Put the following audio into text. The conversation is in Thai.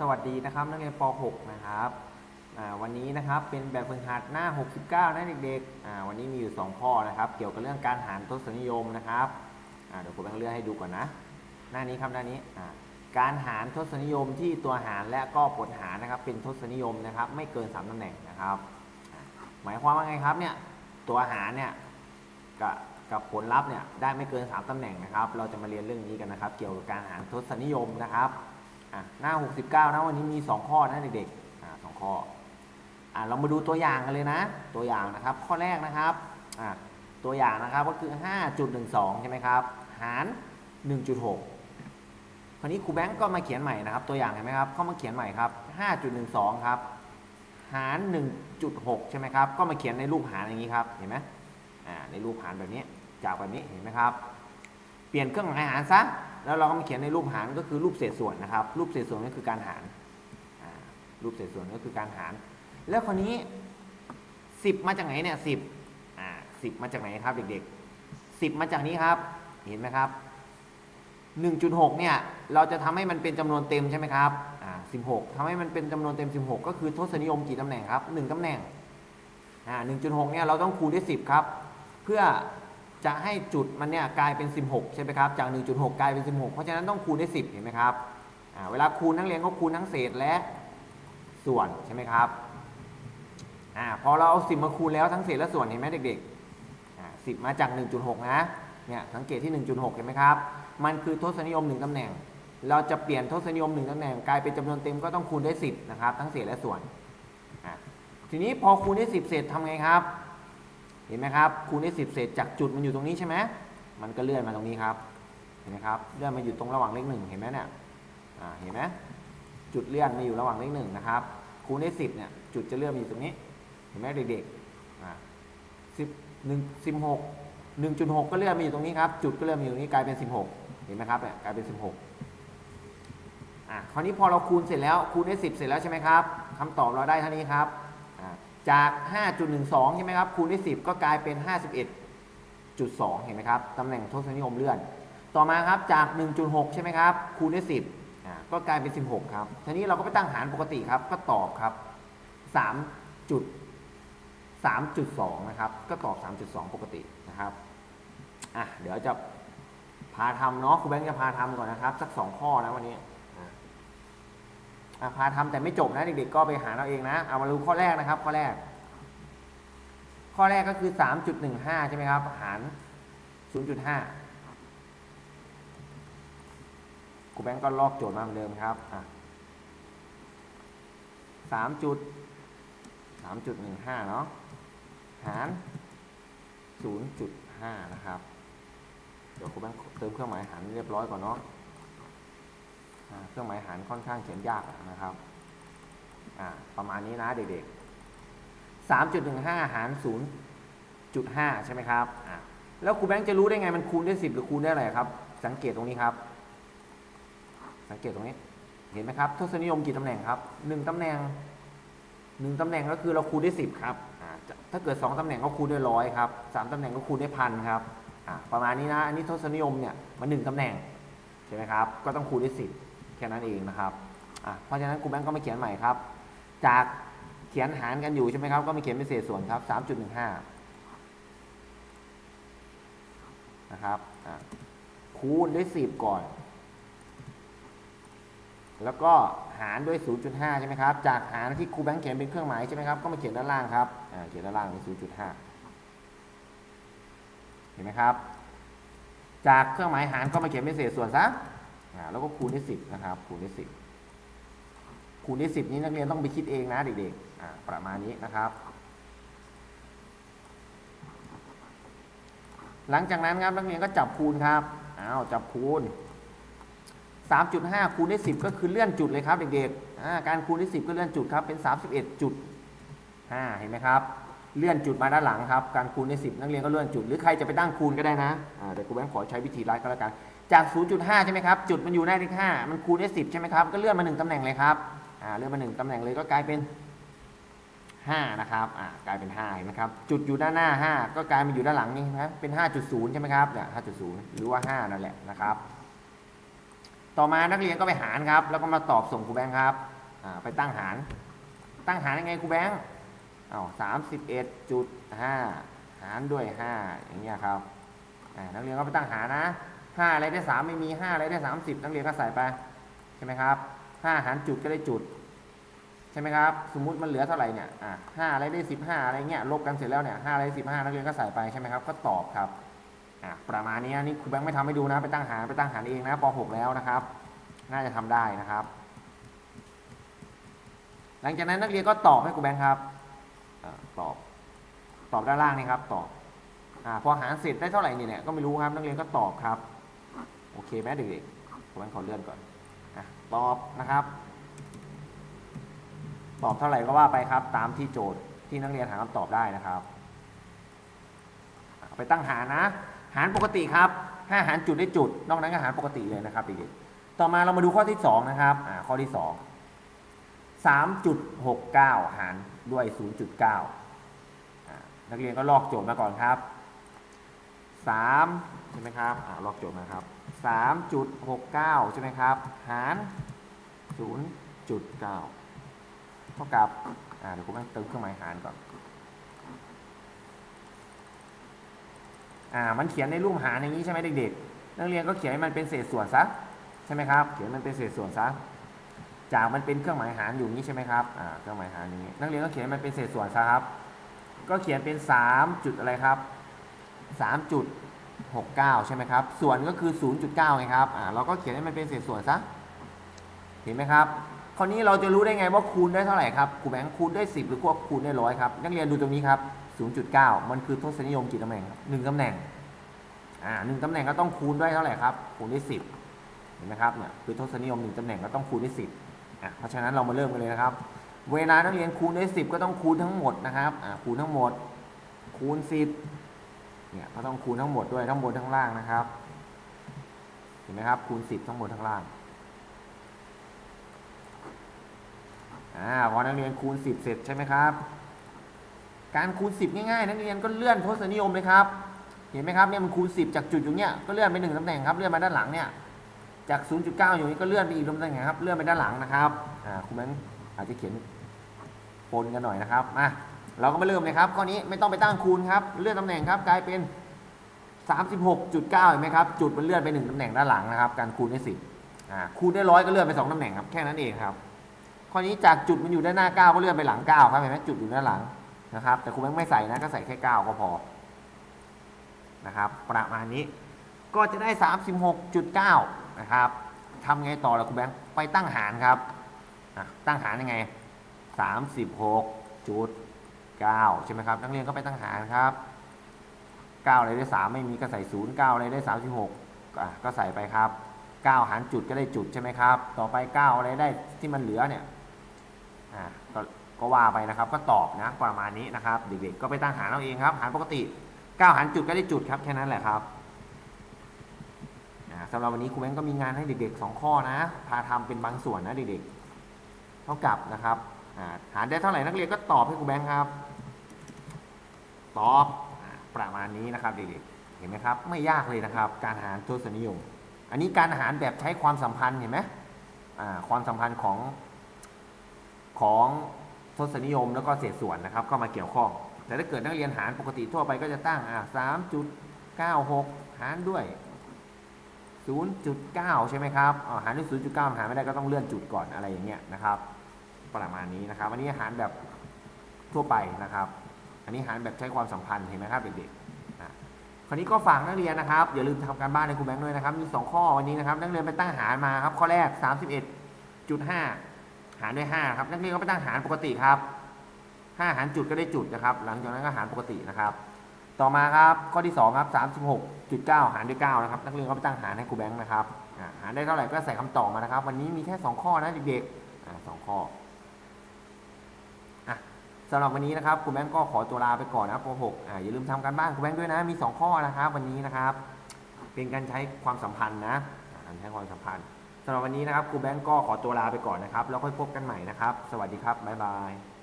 สวัสดีนะครับนักเรียนป .6 นะครับวันนี้นะครับเป็นแบบฝึกหัดหน้า 69 นะเด็กๆ วันนี้มีอยู่ 2 ข้อนะครับ เกี่ยวกับเรื่องการหารทศนิยมนะครับเดี๋ยวผมต้องเลื่อนให้ดูก่อนนะ หน้านี้ครับหน้านี้การหารทศนิยมที่ตัวหารและก็ผลหารนะครับเป็นทศนิยมนะครับ ไม่เกิน 3ตำแหน่งนะครับ หมายความว่าไงครับเนี่ยตัวหารเนี่ยกับกับผลลัพธ์เนี่ยได้ไม่เกิน 3ตำแหน่งนะครับ เราจะมาเรียนเรื่องนี้กันนะครับ เกี่ยวกับการหารทศนิยมนะครับ อะหน้า 69 นะวันนี้มี 2 ข้อนะเด็กๆอ่าสองข้ออะเรามาดูตัวอย่างกันเลยนะ ตัวอย่างนะครับ ข้อแรกนะครับอะตัวอย่างนะครับก็คือ 5.12 ใช่ไหมครับ หาร 1.6 คราวนี้ครูแบงก์ก็มาเขียนใหม่นะครับ ตัวอย่างเห็นไหมครับเขามาเขียนใหม่ครับ 5.12 ครับ หาร 1.6 ใช่ไหมครับ ก็มาเขียนในรูปหารอย่างนี้ครับ เห็นไหมอ่าในรูปหารแบบนี้ จากแบบนี้ เห็นไหมครับ ลี่ยนเครื่องหมายหารซะแล้วเราก็มาเขียนในรูปหารก็คือรูปเศษส่วนนะครับ รูปเศษส่วนก็คือการหารรูปเศษส่วนก็คือการหาร แล้วคราวนี้ 10 มาจากไหนเนี่ย10อ่า10มาจากไหนครับเด็กๆ10 มาจากนี้ครับ เห็นไหมครับ 1.6เนี่ยเราจะทำให้มันเป็นจำนวนเต็มใช่ไหมครับอ่า16ทำให้มันเป็นจำนวนเต็ม 16 ก็คือทศนิยมกี่ตำแหน่งครับ 1ตำแหน่งอ่า1.6เนี่ยเราต้องคูณด้วย10 ครับ เพื่อ จะให้จุดมันเนี่ยกลายเป็น 16 ใช่ไหมครับ จาก 1.6 กลายเป็น 16 เพราะฉะนั้นต้องคูณด้วย 10 เห็นไหมครับเวลาคูณนักเรียนก็คูณทั้งเศษและส่วนใช่ไหมครับอพอเราเอา 10 มาคูณแล้วทั้งเศษและส่วนเห็นไหมเด็กๆ 10 มาจาก 1.6 นะ เนี่ยสังเกตที่ 1.6 เห็นไหมครับ มันคือทศนิยม 1ตำแหน่ง เราจะเปลี่ยนทศนิยม 1ตำแหน่งกลายเป็นจำนวนเต็มก็ต้องคูณด้วย 10 นะครับ ทั้งเศษและส่วน ทีนี้พอคูณด้วย 10เศษทำไงครับ เห็นไหมครับคูณได้วย10เศษจากจุดมันอยู่ตรงนี้ใช่ไหมมันก็เลื่อนมาตรงนี้ครับ เห็นไหมครับ เลื่อนมาอยู่ตรงระหว่างเลขหนึ่งเห็นไหมเนี่ยอ่าเห็นไหมจุดเลื่อนมาอยู่ระหว่างเลขหนึ่งนะครับ คูณได้วย10เนี่ย จุดจะเลื่อนมาอยู่ตรงนี้ เห็นไหมเด็กๆอ่าสิบหนึ่งสิบหก1.6ก็เลื่อนมาอยู่ตรงนี้ครับ จุดก็เลื่อนมาอยู่ตรงนี้กลายเป็น16เห็นไหมครับเนี่ยกลายเป็น16อะ คราวนี้พอเราคูณเสร็จแล้ว คูณได้10เสร็จแล้วใช่ไหมครับคำตอบเราได้เท่านี้ครับ อะ จาก 5.12 ใช่ไหมครับ คูณด้วย 10 ก็กลายเป็น 51.2 เห็นไหมครับ ตำแหน่งทศนิยมเลื่อน ต่อมาครับ จาก 1.6 ใช่ไหมครับ คูณด้10 ก็กลายเป็น 16 ครับ ทีนี้เราก็ไปตั้งหารปกติครับ ก็ตอบครับ 3.32 นะครับ ก็ตอบ 3.2 ปกตินะครับ อะ เดี๋ยวจะพาทำเนาะ ครูแบงค์จะพาทำก่อนนะครับ สักสองข้อนะวันนี้ พาทำแต่ไม่จบนะเด็กๆก็ไปหาเอาเองนะ เอามาดูข้อแรกนะครับ ข้อแรก ข้อแรกก็คือ 3.15 ใช่ไหมครับ หาร 0.5ครูแบงค์ก็ลอกโจทย์มาเหมือนเดิมครับอะ3จุด3.15เนาะ หาร 0.5 นะครับ เดี๋ยวครูแบงค์เติมเครื่องหมายหารเรียบร้อยก่อนเนาะ เครื่องหมายหารค่อนข้างเขียนยากนะครับประมาณนี้นะเด็กๆ 3.15 หาร 0.5 ใช่ไหมครับแล้วครูแบงค์จะรู้ได้ไงมันคูณได้ 10 หรือคูณได้อะไรครับ สังเกตตรงนี้ครับ สังเกตตรงนี้ เห็นไหมครับ ทศนิยมกี่ตำแหน่งครับ 1ตำแหน่ง 1ตำแหน่งก็คือเราคูณได้ 10 ครับ ถ้าเกิด 2ตำแหน่งก็คูณได้ร้อยครับ3ตำแหน่งก็คูณได้พันครับ ประมาณนี้นะ อันนี้ทศนิยมเนี่ยมันหนึ่งตำแหน่งใช่ไหมครับ ก็ต้องคูณได้วยสิบ แค่นั้นเองนะครับเพราะฉะนั้นครูแบงก์ก็มาเขียนใหม่ครับ จากเขียนหารกันอยู่ใช่ไหมครับ ก็มาเขียนเป็นเศษส่วนครับ 3.15 นะครับคูณด้วย 10 ก่อน แล้วก็หารด้วย 0.5 ใช่ไหมครับ จากหารที่ครูแบงค์เขียนเป็นเครื่องหมายใช่ไหมครับ ก็มาเขียนด้านล่างครับเขียนด้านล่างเป็น 0.5 เห็นไหมครับ จากเครื่องหมายหารก็มาเขียนเป็นเศษส่วนซะ อ่าแล้วก็คูณด้วยสิบนะครับคูณด้วยสิบคูณด้วยสิบนี้นักเรียนต้องไปคิดเองนะเด็กๆอ่าประมาณนี้นะครับ หลังจากนั้นครับนักเรียนก็จับคูณครับอ้าวจับคูณ3.5 คูณด้วย10 ก็คือเลื่อนจุดเลยครับเด็กๆการคูณด้วย10 ก็เลื่อนจุดครับเป็น 31จุด5เห็นไหมครับ เลื่อนจุดมาด้านหลังครับ การคูณด้วย10 นักเรียนก็เลื่อนจุด หรือใครจะไปตั้งคูณก็ได้นะอ่ครูแบงค์ขอใช้วิธีไล่ก็แล้วกัน จาก 0.5 ใช่ไหมครับ จุดมันอยู่หน้าเลข5มันคูณด้ 10 ใช่ไหมครับ ก็เลื่อนมา 1ตำแหน่งเลยครับเลื่อนมา 1ตำแหน่งเลยก็กลายเป็น 5 นะครับกลายเป็น5นไหมครับ จุดอยู่ด้านหน้า 5 ก็กลายมาอยู่ด้านหลังนี่นะเป็น 5.0 ใช่ไหมครับเนี่ย5.0 หรือว่า 5 นั่นแหละนะครับ ต่อมานักเรียนก็ไปหารครับ แล้วก็มาตอบส่งครูแบงค์ครับ ไปตั้งหาร ตั้งหารยังไงครูแบงค์ เอาสามสิบเอ็ดจุดห้าหารด้วยห้าอย่างเงี้ยครับนักเรียนก็ไปตั้งหานะห้าอะไรได้สามไม่มีห้าอะไรได้สามสิบนักเรียนก็ใส่ไปใช่ไหมครับห้าหารจุดก็ได้จุดใช่ไหมครับ สมมุติมันเหลือเท่าไหร่เนี่ยอะห้าอะไรได้สิบห้าอะไรเงี้ยลบกันเสร็จแล้วเนี่ยห้าอะไรสิบห้านักเรียนก็ใส่ไปใช่ไหมครับก็ตอบครับอะประมาณนี้นี่ครูแบงค์ไม่ทำให้ดูนะไปตั้งหาไปตั้งหารเองนะป .6 แล้วนะครับ น่าจะทำได้นะครับ หลังจากนั้นนักเรียนก็ตอบให้ครูแบงค์ครับ ตอบ ตอบด้านล่างนี่ครับ ตอบอพอหารเสร็จได้เท่าไหร่เนี่ยเนี่ยก็ไม่รู้ครับนักเรียนก็ตอบครับ โอเคไหมเด็กๆครูแบงค์ขอเลื่อนก่อนอตอบนะครับ ตอบเท่าไหร่ก็ว่าไปครับ ตามที่โจทย์ที่นักเรียนหาคำตอบได้นะครับ ไปตั้งหารนะ หารปกติครับถ้าหารจุดได้จุด นอกนั้นก็หารปกติเลยนะครับเด็กๆต่อมาเรามาดูข้อที่สองนะครับข้อที่ส องสามจุดหกเก้าหารด้วยศูนย์จุดเก้านักเรียนก็ลอกโจทย์มาก่อนครับสามใช่ไหมครับอลอกโจทย์มาครับสามจุดหกเก้าใช่ไหมครับ หารศูนย์จุดเก้าเท่ากับเดี๋ยวผมต้องเติมเครื่องหมายหารก่อนอ่ามันเขียนในรูปหารอย่างนี้ใช่ไหมเด็กๆ นักเรียนก็เขียนให้มันเป็นเศษส่วนซะใช่ไหมครับ เขียนมันเป็นเศษส่วนซะ จากมันเป็นเครื่องหมายหารอยู่งนี้ใช่ไหมครับอ่าเครื่องหมายหารอย่างนี้ นักเรียนก็เขียนให้มันเป็นเศษส่วนซะครับ ก็เขียนเป็น 3 จุดอะไรครับ3จุด69 ใช่ไหมครับ ส่วนก็คือ 0.9ไงครับอ่าเราก็เขียนให้มันเป็นเศษส่วนซะเห็นไหมครับคราวนี้เราจะรู้ได้ไงว่าคูณได้เท่าไหร่ครับครูแบงค์คูณได้ 10 หรือว่าคูณได้ร้อยครับนักเรียนดูตรงนี้ครับ 0.9 มันคือทศนิยมกี่ตำแหน่งครับหนึ่งตำแหน่งอ่าหนึ่งตำแหน่งก็ต้องคูณด้วยเท่าไหร่ครับคูณด้วย10เห็นไหมครับเนี่ยคือทศนิยมหนึ่งตำแหน่งก็ต้องคูณด้วย10 อะเพราะฉะนั้นเรามาเริ่มกันเลยนะครับ เวลานักเรียนคูณด้วย10 ก็ต้องคูณทั้งหมดนะครับอ่าคูณทั้งหมด คูณ 10เนี่ยก็ต้องคูณทั้งหมดด้วยทั้งบนทั้งล่างนะครับเห็นไหมครับ คูณ 10 ทั้งบนทั้งล่างอ่าพอนักเรียนคูณ 10 เสร็จใช่ไหมครับ การคูณ 10 ง่ายๆ นักเรียนก็เลื่อนทศนิยมเลยครับ เห็นไหมครับเนี่ยมันคูณ 10 จากจุดอยู่เนี้ยก็เลื่อนไปหนึ่งตำแหน่งครับเลื่อนมาด้านหลังเนี่ย จาก 0.9 อยู่นี้ก็เลื่อนไปอีกตำแหน่งครับ เลื่อนไปด้านหลังนะครับอ่าคุณแบงอาจจะเขียนปนกันหน่อยนะครับมาเราก็มาเริ่มเลยครับข้อนี้ไม่ต้องไปตั้งคูณครับ เลื่อนตำแหน่งครับกลายเป็น 36.9เห็นไหมครับ จุดมันเลื่อนไปหนึ่งตำแหน่งด้านหลังนะครับ การคูณได้10อ่าคูณได้ร้อยก็เลื่อนไปสองตำแหน่งครับแค่นั้นเองครับข้อนี้จากจุดมันอยู่ด้านหน้า 9 ก็เลื่อนไปหลัง 9 ครับเห็นไหมจุดอยู่ด้านหลังนะครับ แต่คุณแม่งไม่ใส่นะก็ใส่แค่ 9 ก็พอนะครับประมาณนี้ก็จะได้ 36.9 นะครับทำไงต่อล่ะคุณแบงค์ไปตั้งหารครับตั้งหารยังไง 36.9 ใช่ไหมครับ นักเรียนก็ไปตั้งหารครับ 9 อะไรได้ 3 ไม่มีก็ใส่ 0 9 อะไรได้ 36 ก็ใส่ไปครับ 9 หารจุดก็ได้จุดใช่ไหมครับ ต่อไป 9 อะไรได้ที่มันเหลือเนี่ยก็ก็ว่าไปนะครับ ก็ตอบนะประมาณนี้นะครับ เด็กๆก็ไปตั้งหารเอาเองครับ หารปกติ 9 หารจุดก็ได้จุดครับแค่นั้นแหละครับ สำหรับวันนี้ครูแบงก์ก็มีงานให้เด็กๆ 2 ข้อนะ พาทำเป็นบางส่วนนะเด็กๆ เท่ากับนะครับอาหารได้เท่าไหร่นักเรียนก็ตอบให้ครูแบงค์ครับ ตอบอประมาณนี้นะครับเด็กๆ เห็นไหมครับ ไม่ยากเลยนะครับ การหารทศนิยม อันนี้การหารแบบใช้ความสัมพันธ์เห็นไหมความสัมพันธ์ของของทศนิยมแล้วก็เศษส่วนนะครับเข้ามาเกี่ยวข้อง แต่ถ้าเกิดนักเรียนหารปกติทั่วไปก็จะตั้งสามจุดเก้าหกหารด้วย ศูนย์จุดเก้าใช่ไหมครับหารด้วยศูนย์จุดเก้าหารไม่ได้ก็ต้องเลื่อนจุดก่อนอะไรอย่างเงี้ยนะครับ ประมาณนี้นะครับ อันนี้หารแบบทั่วไปนะครับ อันนี้หารแบบใช้ความสัมพันธ์เห็นไหมครับเด็กๆอะคราวนี้ก็ฝากนักเรียนนะครับ อย่าลืมทำการบ้านในครูแบงค์ด้วยนะครับ มี 2 ข้อวันนี้นะครับนักเรียนไปตั้งหารมาครับ ข้อแรก 31.5 หารด้วย5ครับนักเรียนก็ไปตั้งหารปกติครับ5หารจุดก็ได้จุดนะครับ หลังจากนั้นก็หารปกตินะครับ ต่อมาครับข้อที่2ครับ36.9 หารด้วย9นะครับนักเรียนก็ไปตั้งหารให้ครูแบงค์นะครับหารได้เท่าไหร่ก็ใส่คำตอบมานะครับ วันนี้มีแค่ 2 ข้อนะเด็กๆสองข้ออะสำหรับวันนี้นะครับคุณแบงก์ก็ขอตัวลาไปก่อนนะครับป .6 อ่าอย่าลืมทำการบ้านคุณแบงก์ด้วยนะมี 2 ข้อนะครับวันนี้นะครับ เป็นการใช้ความสัมพันธ์นะการใช้ความสัมพันธ์สำหรับวันนี้นะครับครูแบงก์ก็ขอตัวลาไปก่อนนะครับ แล้วค่อยพบกันใหม่นะครับ สวัสดีครับบ๊ายบาย